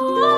বলব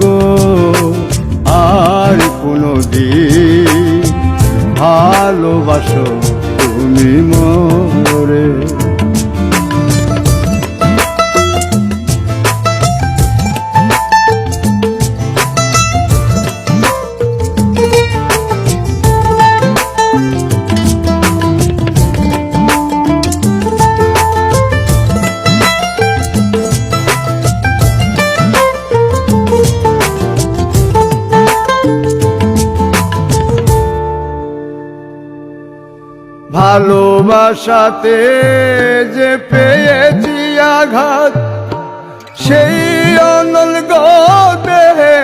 গো ভালোবাসাতে যে পেয়েছি আঘাত সেই অনল দেহে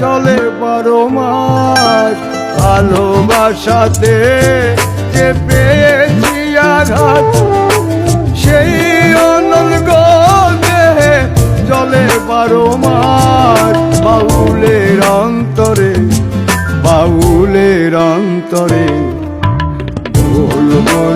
চলে বারো মাস ভালোবাসাতে যে পেয়েছি আঘাত